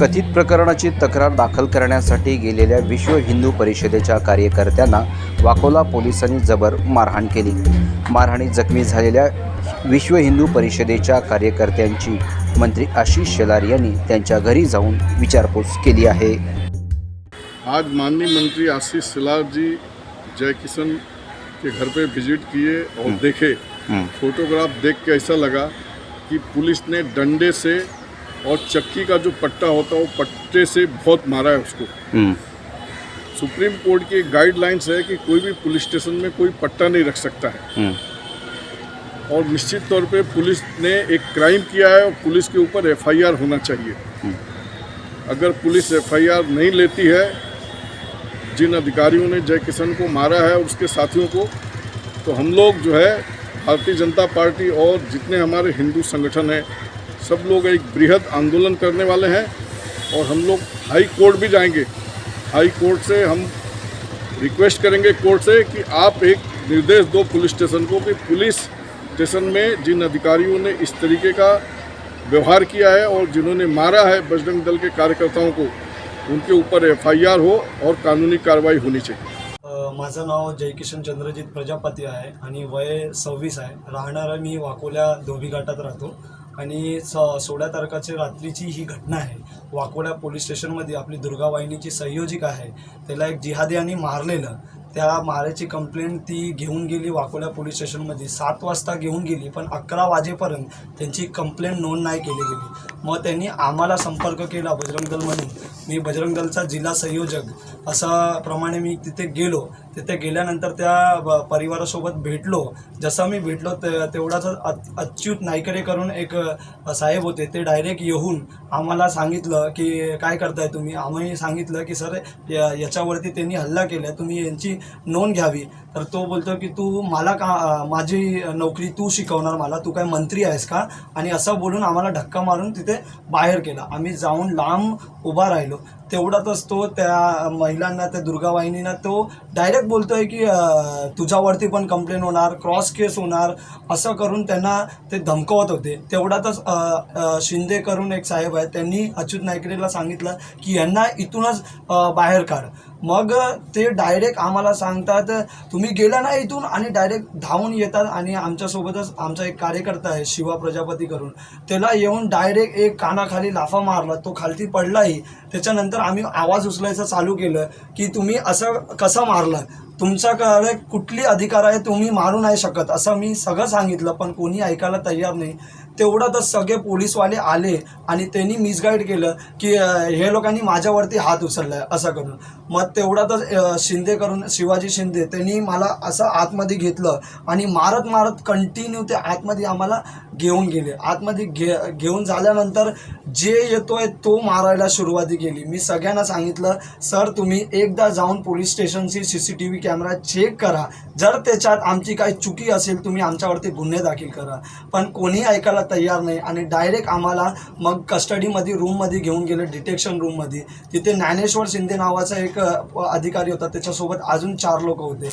कथित प्रकरणाची तक्रार दाखल करण्यासाठी गेलेल्या विश्व हिंदू परिषदेच्या कार्यकर्त्यांना वाकोला पोलिसांनी जबर मारहाण केली. मारहाणीत जखमी झालेल्या विश्व हिंदू परिषदेच्या कार्यकर्त्यांची मंत्री आशिष शेलार यांनी त्यांच्या घरी जाऊन विचारपूस केली आहे. आज माननीय मंत्री आशीष सिलार जी जय किशन के घर पे विजिट किए और देखे। फोटोग्राफ देख के ऐसा लगा कि पुलिस ने डंडे से और चक्की का जो पट्टा होता है वो पट्टे से बहुत मारा है उसको। सुप्रीम कोर्ट की गाइडलाइंस है कि कोई भी पुलिस स्टेशन में कोई पट्टा नहीं रख सकता है। और निश्चित तौर पे पुलिस ने एक क्राइम किया है और पुलिस के ऊपर एफआईआर होना चाहिए। अगर पुलिस एफआईआर नहीं लेती है जिन अधिकारियों ने जय किशन को मारा है और उसके साथियों को तो हम लोग जो है भारतीय जनता पार्टी और जितने हमारे हिंदू संगठन हैं सब लोग एक बृहद आंदोलन करने वाले हैं और हम लोग हाई कोर्ट भी जाएंगे। हाई कोर्ट से हम रिक्वेस्ट करेंगे कोर्ट से कि आप एक निर्देश दो पुलिस स्टेशन को कि पुलिस स्टेशन में जिन अधिकारियों ने इस तरीके का व्यवहार किया है और जिन्होंने मारा है बजरंग दल के कार्यकर्ताओं को उनके ऊपर एफआईआर हो और कानूनी कार्रवाई होनी चाहिए। माझं नाव जयकिशन चंद्रजित प्रजापती आहे आणि वय सव्वीस आहे. राहणारा मी वाकोल्या धोबी घाटात राहतो. आणि स सोळा तारखाची रात्रीची ही घटना आहे. वाकोडा पोलीस स्टेशनमध्ये आपली दुर्गा वाहिनीची संयोजिका आहे. त्याला एक जिहाद्याने मारलेलं. त्या मारायची कंप्लेंट ती घेऊन गेली वाकोडा पोलीस स्टेशनमध्ये. सात वाजता घेऊन गेली पण अकरा वाजेपर्यंत त्यांची कंप्लेंट नोंद नाही केली गेली. मग त्यांनी आम्हाला संपर्क केला बजरंग दल म्हणून. मी बजरंग दलचा जिल्हा संयोजक. असा प्रमाणे मी तिथे गेलो. तिथे गेल्यानंतर त्या ब- परिवारासोबत भेटलो. जसं मी भेटलो ते तेवढाच अच्युत नायकरे करून एक साहेब होते. ते डायरेक्ट येऊन आम्हाला सांगितलं की काय करताय तुम्ही? आम्ही सांगितलं की सर या- याच्यावरती त्यांनी हल्ला केला. तुम्ही यांची नोंद घ्यावी. तर तो बोलतो की तू मला का माझी नोकरी तू शिकवणार मला? तू काय मंत्री आहेस का? आणि असं बोलून आम्हाला धक्का मारून तिथे बाहेर केला. आम्ही जाऊन लांब उभा राहिलो. तेवढ्यातच तो त्या महिलांना त्या दुर्गावाहिनीनं तो डायरेक्ट बोलतोय की तुझ्यावरती पण कंप्लेंट होणार क्रॉस केस होणार असं करून त्यांना ते धमकवत होते. तेवढ्यातच शिंदे करून एक साहेब आहेत त्यांनी अच्युत नायकरेला सांगितलं की यांना इथूनच बाहेर काढ. मग ते डायरेक्ट आम्हाला सांगतात तुम्ही गेला ना इथून आणि डायरेक्ट धावून येतात आणि आमच्यासोबतच आमचा एक कार्यकर्ता आहे शिवा प्रजापती करून. त्याला येऊन डायरेक्ट एक कानाखाली लाफा मारला तो खालती पडलाही. त्याच्यानंतर आम्ही आवाज उचलायचं चालू केलं की तुम्ही असं कसं मारलं? तुमच्याकडे कुठली अधिकार आहे? तुम्ही मारू नाही शकत. असं मी सगळं सांगितलं पण कोणी ऐकायला तयार नाही. तेवढं तर सगळे पोलीसवाले आले आणि त्यांनी मिसगाईड केलं की हे लोकांनी माझ्यावरती हात उचललाय असं करून. मग तेवढ्यातच तर शिंदे करून शिवाजी शिंदे त्यांनी मला असं आतमध्ये घेतलं आणि मारत मारत कंटिन्यू ते आतमध्ये आम्हाला घेऊन गेले. आतमध्ये घे घेऊन झाल्यानंतर जे येतोय तो मारायला सुरुवाती केली. मी सगळ्यांना सांगितलं सर तुम्ही एकदा जाऊन police स्टेशनची C C T V camera check करा. जर त्याच्यात आमची काही चुकी असेल तुम्ही आमच्यावरती गुन्हे दाखल करा. पण कोणी ऐकायला तयार नाही आणि डायरेक्ट आम्हाला मग कस्टडीमध्ये रूममध्ये घेऊन गेले डिटेक्शन रूममध्ये तिथे ज्ञानेश्वर शिंदे नावाचा एक अधिकारी होता. त्याच्यासोबत अजून चार लोक होते.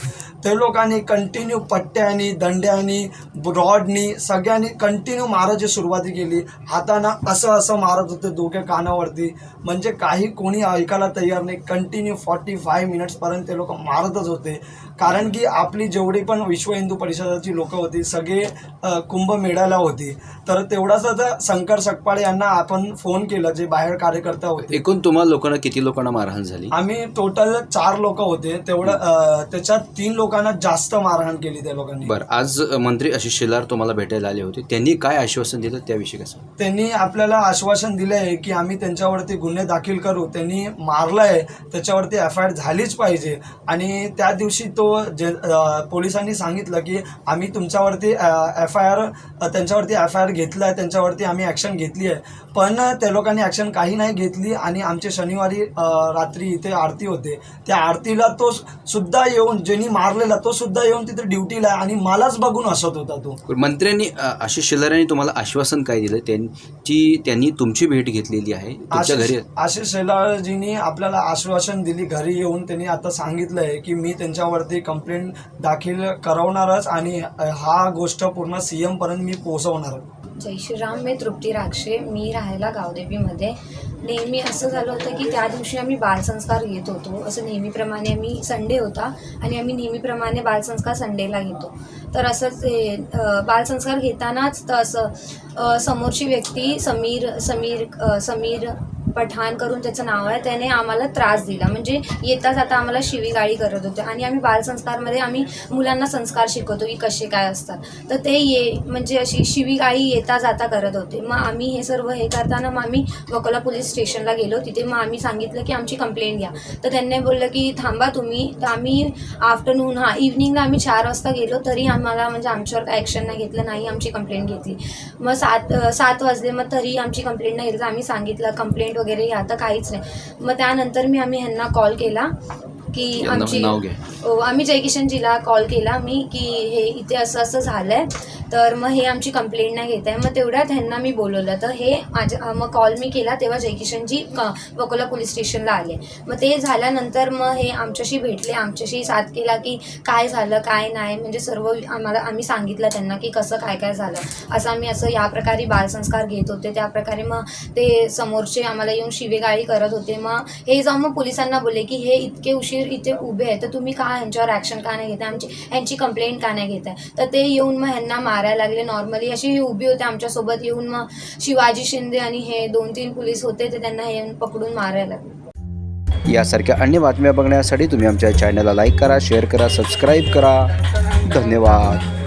ते लोकांनी कंटिन्यू पट्ट्यानी दंड्यानी रॉडनी सगळ्यांनी कंटिन्यू मारायची सुरुवाती केली. हाताना असं असं मारत होते डोक्या कानावरती. म्हणजे काही कोणी ऐकायला तयार नाही. कंटिन्यू फॉर्टी फाय मिनिट्सपर्यंत ते लोक मारतच होते. कारण की आपली जेवढी पण विश्व हिंदू परिषदाची लोक होती सगळे कुंभ कुंभमेळ्याला होती. तर तेवढाच आता शंकर सकपाळे यांना आपण फोन केला जे बाहेर कार्यकर्ता होते. एकूण तुम्हाला लोकांना किती लोकांना मारहाण झाली? आम्ही टोटल चार लोक होते. तेवढं त्याच्यात तीन लोकांना जास्त मारहाण केली त्या लोकांनी. बरं आज मंत्री आशिष शेलार तुम्हाला भेटायला आले होते. त्यांनी काय आश्वासन दिलं त्याविषयी कसं? त्यांनी आपल्याला आश्वासन दिलं आहे की आम्ही त्यांच्यावरती गुन्हे दाखल करू. त्यांनी मारलंय त्याच्यावरती एफ आय आर झालीच पाहिजे. आणि त्या दिवशी तो जे पोलिसांनी सांगितलं की आम्ही तुमच्यावरती एफ आय आर त्यांच्यावरती एफ आय आर घेतलं आहे त्यांच्यावरती आम्ही ॲक्शन घेतली आहे. पण त्या लोकांनी ॲक्शन काही नाही घेतली आणि आमचे शनिवारी रात्री इथे आरती होते. त्या आरतीला तो सुद्धा येऊन ज्यांनी मारलेला तो सुद्धा येऊन तिथे ड्युटीला आणि मलाच बघून हसत होता तो. मंत्र्यांनी आशिष शेलार यांनी तुम्हाला आश्वासन काय दिलं? त्यांची त्यांनी तुमची भेट घेतलेली आहे तुमच्या घरी? आशिष शेलारजींनी आपल्याला आश्वासन दिली घरी येऊन. त्यांनी आता सांगितलं आहे की मी त्यांच्यावरती कंप्लेंट दाखल करवणारच आणि हा गोष्ट पूर्ण सी पर्यंत मी पोहोचवणार. जय श्रीराम मी तृप्ती राक्षे मी राहायला गावदेवीमध्ये. नेहमी असं झालं होतं की त्या दिवशी आम्ही बालसंस्कार घेत होतो. असं नेहमीप्रमाणे आम्ही संडे होता आणि आम्ही नेहमीप्रमाणे बालसंस्कार संडेला घेतो. तर असंच हे बालसंस्कार घेतानाच तर असं समोरची व्यक्ती समीर समीर समीर पठाण करून त्याचं नाव आहे त्याने आम्हाला त्रास दिला. म्हणजे येता जाता आम्हाला शिवीगाळी करत होते आणि आम्ही बालसंस्कारमध्ये आम्ही मुलांना संस्कार शिकवतो की कसे काय असतात. तर ते ये म्हणजे अशी शिवीगाळी येता जाता करत होते. मग आम्ही हे सर्व हे करताना मग आम्ही वकोला पोलीस स्टेशनला गेलो. तिथे मग आम्ही सांगितलं की आमची कंप्लेंट घ्या. तर त्यांनी बोललं की थांबा तुम्ही. तर आम्ही आफ्टरनून हां इव्हनिंगला आम्ही चार वाजता गेलो. तरी आम्हाला म्हणजे आमच्यावर काय ॲक्शन नाही घेतलं नाही आमची कंप्लेंट घेतली. मग सात सात वाजले. मग तरी आमची कंप्लेंट नाही घेतलं. आम्ही सांगितलं कंप्लेंट वगैरे हे आता काहीच नाही. मग त्यानंतर मी आम्ही ह्यांना कॉल केला की आमची आम्ही जयकिशनजीला कॉल केला. मी की हे इथे असं असं झालं आहे तर मग हे आमची कंप्लेंट नाही घेत आहे मग तेवढ्या ह्यांना मी बोलवलं. तर हे माझ्या मग कॉल मी केला तेव्हा जयकिशनजी क वकोला पोलीस स्टेशनला आले. मग ते झाल्यानंतर मग हे आमच्याशी भेटले. आमच्याशी साथ केला की काय झालं काय नाही. म्हणजे सर्व आम्हाला आम्ही सांगितलं त्यांना की कसं काय काय झालं. असं आम्ही असं या प्रकारे बालसंस्कार घेत होते. त्या प्रकारे मग ते समोरचे आम्हाला येऊन शिवेगाळी करत होते. मग हे जाऊन मग पोलिसांना बोलले की हे इतके उशीर इथे उभे आहे तर तुम्ही का ह्यांच्यावर ॲक्शन का नाही घेताय? आमची ह्यांची कंप्लेंट का नाही घेताय? तर ते येऊन मग ह्यांना मारायला लागले. नॉर्मली अशी उभी होते आमच्यासोबत. येऊन मग शिवाजी शिंदे आणि हे दोन तीन पोलीस होते ते त्यांना हे येऊन पकडून मारायला लागले. यासारख्या अन्य बातम्या बघण्यासाठी तुम्ही आमच्या चॅनलला लाईक करा शेअर करा सबस्क्राईब करा. धन्यवाद.